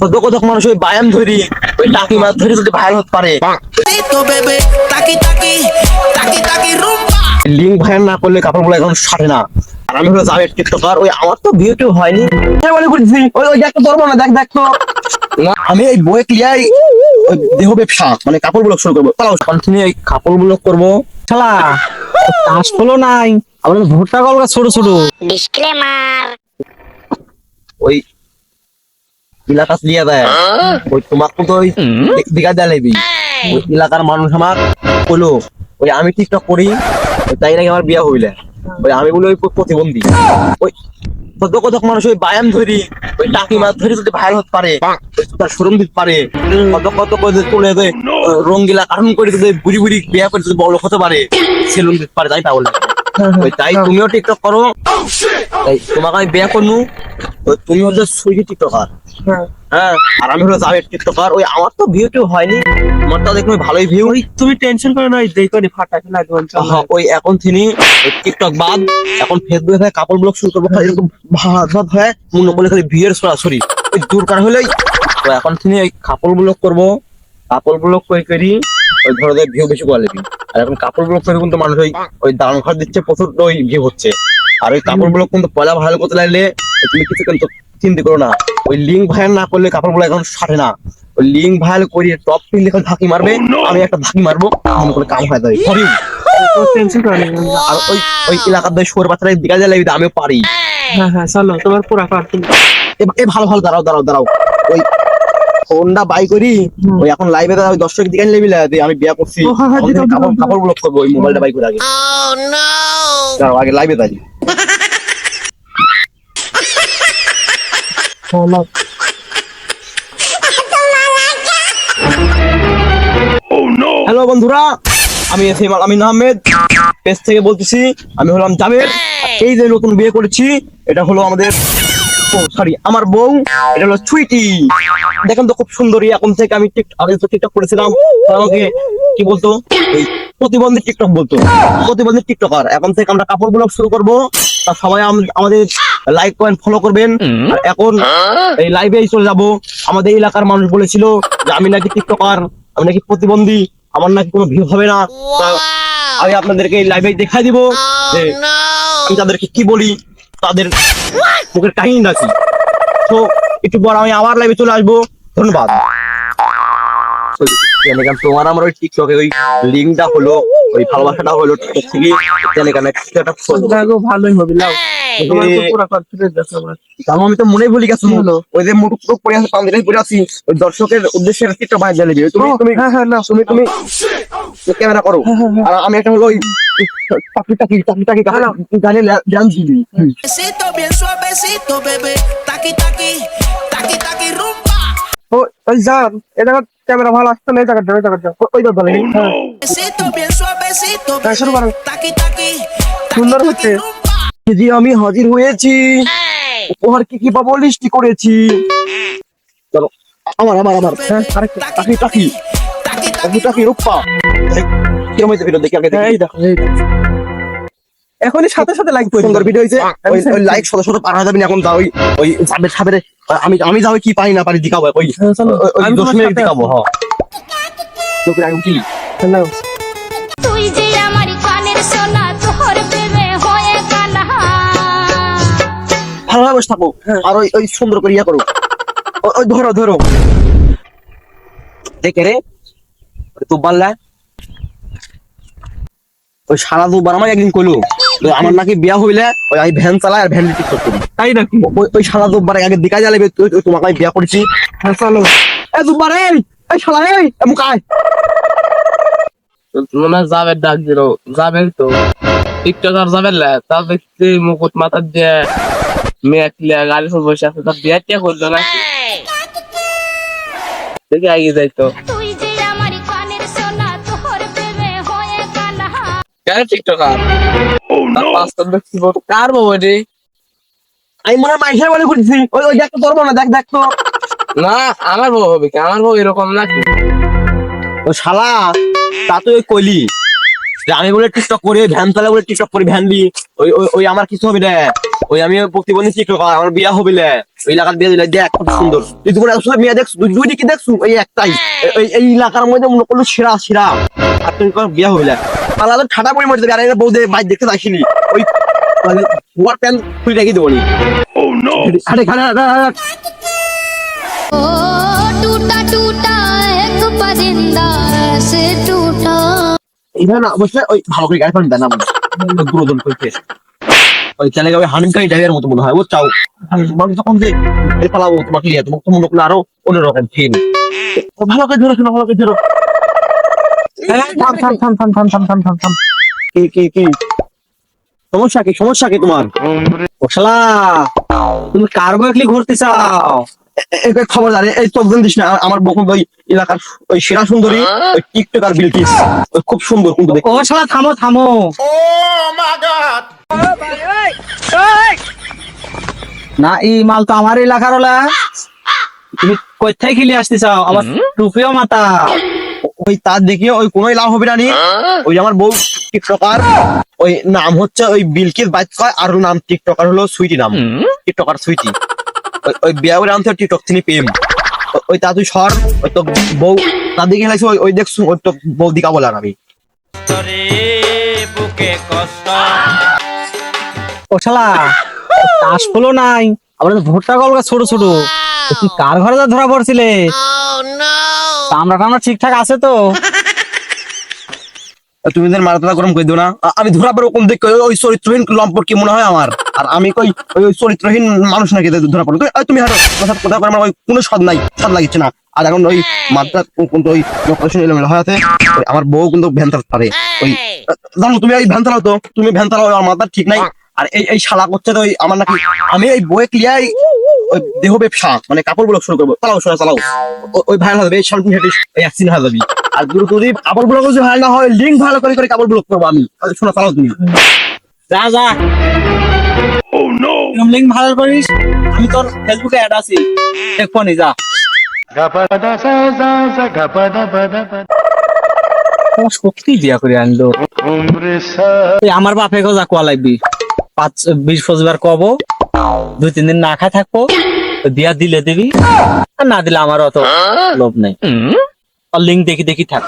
কত কত মানুষ ওই ব্যায়াম ধরি ওই টাকি মাছ ধরি যদি ভাইরাল হতে পারে. লিঙ্ক ভাইরাল না করলে কাপড়গুলো এখন সারে না। আর আমি হলো যাবে টিকটকার ওই আমার তো বিয়ে টিউ হয়নি। আমি বলে করছি ওই ওই দেখ তো ধরবো না দেখ দেখ তো। না। আমি এই বই ক্লিয়াই ওই দেহ ব্যবসা মানে কাপড় ব্লক শুরু করব। পালাও কন্টিনিউ এই কাপড় ব্লক করব। শালা কাশ হলো নাই। আমাদের ভুট্টা গলগা ছোট ছোট। Disclaimer. ওই এলাকা লিয়া দেয় ওই তোমার তো ওই দিঘা দেয় লেবি ওই এলাকার মানুষ আমার বলো ওই আমি টিকটক করি তাই নাকি আমার বিয়া হইলে। ওই আমি বলি ওই প্রতিবন্ধী। ওই কত কত মানুষ ওই ব্যায়াম ধরি ওই টাকি মাছ ধরি যদি ভাইরাল হতে পারে তার শোরুম দিতে পারে কত কত করে যদি তুলে দেয় রঙ্গিলা কারণ করে যদি বুড়ি বুড়ি বিয়া করে যদি বড় হতে পারে সেলুন দিতে পারে তাই পাগল। ওই তাই তুমিও টিকটক করো। তাই তোমাকে আমি বিয়া করনু। তুমি হচ্ছে সুইটি টিকটকার। হ্যাঁ। আর আমি হলো যাবে টিকটকার। ওই আমার তো ভিউ টিউ হয়নি। আমার তো দেখুন ভালোই ভিউ তুমি টেনশন করো না দেখো নি ফাটা খেলা ওই এখন তিনি টিকটক বাদ এখন ফেসবুকে থেকে কাপড় ব্লগ শুরু করব। খালি এরকম ভাত ভাত হয় মনে বলে খালি বিয়ের সরাসরি। ওই দূরকার হলেই। তো এখন তিনি ওই কাপড় ব্লগ করব। কাপড় ব্লগ করে করি? ওই ধরো ভিউ বেশি করে নেবি আর এখন কাপড় ব্লগ করে কিন্তু মানুষ ওই ওই দাম ঘর দিচ্ছে প্রচুর ওই ভিউ হচ্ছে। আর ওই কাপড় ব্লগ কিন্তু পয়লা ভালো করতে লাগলে? তুমি কিছু কিন্তু চিন্তা করো না। ওই লিঙ্ক ভাইরাল না করলে কাপড়গুলো এখন সারে না। ওই লিঙ্ক ভাইরাল করিয়ে টপ পিন লেখা ধাকি মারবে আমি একটা ধাকি মারবো মনে করে কাম হয়ে যাবে। সরি আর ওই ওই এলাকার দুই শোর বাচ্চারা যায় লাগবে আমিও পারি। হ্যাঁ হ্যাঁ চলো তোমার পুরা পার এ- এ ভালো ভালো দাঁড়াও দাঁড়াও দাঁড়াও। ওই ফোনটা বাই করি ওই এখন লাইভে ওই দর্শক দিকে লেবি আমি বিয়া করছি। হ্যাঁ, হ্যাঁ, কাপড় কাপড় ব্লক করব ওই মোবাইলটা বাই করে আগে Oh দাঁড়াও আগে লাইভে দাঁড়ি চলো হ্যালো বন্ধুরা। আমি S M Amin Ahmed. Page থেকে বলতেছি আমি হলাম জাবের এই যে নতুন বিয়ে করেছি এটা হলো আমাদের সরি আমার বউ এটা হলো সুইটি। দেখেন তো খুব সুন্দরী এখন থেকে আমি আগে তো টিকটক করেছিলাম। আমাকে কি বলতো? প্রতিবন্ধী টিকটক বলতো। প্রতিবন্ধী টিকটকার। এখন থেকে আমরা কাপড় ব্লগ শুরু করব। তা সবাই আমাদের লাইক কমেন্ট ফলো করবেন। আর এখন এই লাইভেই চলে যাব। আমাদের এলাকার মানুষ বলেছিল যে আমি নাকি টিকটকার আমি নাকি প্রতিবন্ধী আমার নাকি কোনো ভিউ হবে না। আমি আপনাদেরকে এই লাইভে দেখাই দিব যে Oh আমি তাদেরকে কি বলি তাদের মুখের কাহিনী নাকি তো একটু পর আমি আবার লাইভে চলে আসব। ধন্যবাদ। তোমার আমার ওই টিকটকে ওই লিঙ্কটা হলো। ওই ভালোবাসাটা হলো টিকটক থেকে টেলিগ্রামে একটা ফটো দেখো ভালোই হবে লাও। আমি তো মনেই ভুলে গেছি ওই যে মুটুক টুক পরে আছে পাঞ্জাবি পরে আছি। ওই দর্শকের উদ্দেশ্যে টিকটক বাইরে জ্বালিয়ে দিবে। তুমি তুমি হ্যাঁ হ্যাঁ না তুমি তুমি ক্যামেরা করো। আর আমি একটা হলো ওই টাকি টাকি টাকি টাকি গানে ডান্স দিবি. ও ওই যান এটা ক্যামেরা ভালো আসছে না এই জায়গাটা ওই জায়গাটা ওই তো বলে হ্যাঁ শুরু করো। সুন্দর হচ্ছে। জি আমি হাজির হয়েছি উপহার কি কি পাবো লিস্টি করেছি চলো আমার আমার আমার হ্যাঁ আরেকটা টাকি টাকি টাকি টাকি রূপা কিরম হয়েছে ভিডিও দেখি আগে দেখি এই দেখো এই দেখো এখনই সাথে সাথে লাইক করে সুন্দর ভিডিও হয়েছে। ওই লাইক শত শত পার হয়ে যাবেন এখন ওই ওই সাবের সাবের আমি আমি যাও কি পাই না পারি দেখাবো ওই হ্যাঁ, ওই- ওই আমি দশ মিনিট দেখাবো হ্যাঁ। তোকে আমি কি? হ্যালো তুই যে আমার কানের সোনা তোর প্রেমে হয়ে কানা ভালোভাবে বসে থাকো আর ওই ওই সুন্দর করে ইয়া করো। ওই- ধরো ধরো। দেখে রে তো পারলা ওই সারা দুবার আমার একদিন কইলো। আমার নাকি বিয়া হইলে ওই আমি ভ্যান চালাই আর ভ্যান টিকটক করি তাই নাকি? ওই সারা দুবার আগে দিকা জ্বালাবে তুই তোমাকে আমি বিয়া করেছি। হ্যাঁ চলো। এ দুবার এই এই শালা এই মনে হয় যাবে ডাক দিল। যাবে তো। টিকটকার যাবে না তা দেখছি মুকুট মাথার দিয়ে মেয়ে গাড়ি সব বসে আছে। তার বিয়ে টিয়া করল না দেখি আগে যাইতো তুই যে আমার কানের সোনা তোর প্রেমে কানা টিকটকার কার এটি? আমি মনে বলে ঘুরছি। ওই ওই দেখ না দেখ দেখ তো। না আমার বউ হবে কি? আমার বউ এরকম নাকি ও শালা তা তুই কইলি আমি বলে টিকটক করি ভ্যান চালা বলে টিকটক করি ভ্যান দি। ওই ওই- আমার কিছু হবে না। ওই আমি প্রতিবন্ধী টিকটক আমার বিয়া হবে না। ওই এলাকার বিয়ে দিলে দেখ কত সুন্দর। তুই তো আসলে মেয়ে দেখছ দুই দিকে দেখছ এই একটাই। এই এই এলাকার মধ্যে মনে করল সেরা সেরা। আর তুমি বিয়া হবে না। পালালো ঠাটা মরে যাবে। আর দেখতে ওই প্যান খুলে রেখে দেবো oh, ও নো আরে খানা টুটা টুটা এক পরিন্দা সে টুটা। এটা না ওই ভালো করে পানি দেন আমার করতে ওই হানিমকারী মতো মনে হয় ও চাও। মানুষ যে পালাবো তোমাকে তোমাকে মনে করল আরও অন্যরকম ফিল ভালো করে ধরো ভালো করে ধরো। থাম থাম থাম থাম থাম থাম থাম থাম থাম। কি কি কি? সমস্যা কি? সমস্যা কি তোমার? তুমি ঘুরতে চাও। এই এই খবর জানে এই চোখ দিস না আমার ওই এলাকার ওই সেরা সুন্দরী ওই টিকটক আর বিলকিস খুব সুন্দর কিন্তু ও শালা থামো থামো। না এই মাল তো আমার এলাকার হলা তুমি কোথায় খেলে আসতে চাও? আমার টুপিও মাথা ওই তার দেখিয়ে ওই কোনোই লাভ হবে না নি। ওই আমার বউ টিকটকার, ওই নাম হচ্ছে ওই বিলকিস বাইক আর নাম টিকটকার হলো সুইটি নাম। Tiktoker Sweety. ওই- বিয়া করে আনতে টিকটক তিনি প্রেম ওই তা তুই সর, ওই তো বউ তার দিকে হেলাইছে ওই দেখছু ওই তো বউ দিকা বলার আমি। ও শালা তাস ফুলো নাই। আবার তো ভুট্টা ছোট ছোট। কার ঘরে ধরা পড়ছিলে? টামড়া ঠিকঠাক আছে তো? তুমি মাথা গরম করে দিও না। আমি ধরা পড়ে ওরকম দেখে ওই- ওই চরিত্রহীন লম্পট কি মনে হয় আমার? আর আমি কই, ওই ওই চরিত্রহীন মানুষ নাকি ধরা পড়ে তুমি হারো কথা করে আমার ওই কোনো স্বাদ নাই, স্বাদ লাগিচ্ছে না। আর এখন ওই মাত্রা কিন্তু ওই এলোমেলো হয়ে আছে আমার বউ কিন্তু ভ্যান পারে। ওই জানো, তুমি এই ভ্যান চালাও তো, তুমি ভ্যান চালাও, আমার ঠিক নাই। আর এই এই শালা করছে তো আমার নাকি, আমি এই বয়ে ক্লিয়ার ওই দেহ ব্যবসা মানে কাপড়গুলো শুরু করব। চালাও শোনা চালাও। ওই ভাইরাল হবে সামনে হেঁটে অ্যাক্সিডেন্ট হয়ে যাবি। আর দুটো যদি কাপড়গুলো যদি ভাইরাল না হয় লিঙ্ক ভালো করে করে কাপড়গুলো করব আমি। শোনা চালাও তুমি। যা যা। লিঙ্ক ভালো করিস আমি তোর ফেসবুকে অ্যাড আছি। দেখব নি যা। সত্যি বিয়া করে আনলো। আমার বাপে যা কোয়া লাগবি। পাঁচ বিশ পঁচিশবার কব। দুই তিন দিন না খায় থাকব বিয়া দিলে দিবি। আর না দিলে আমার অত লোভ নেই। লিঙ্ক দেখি দেখি থাক।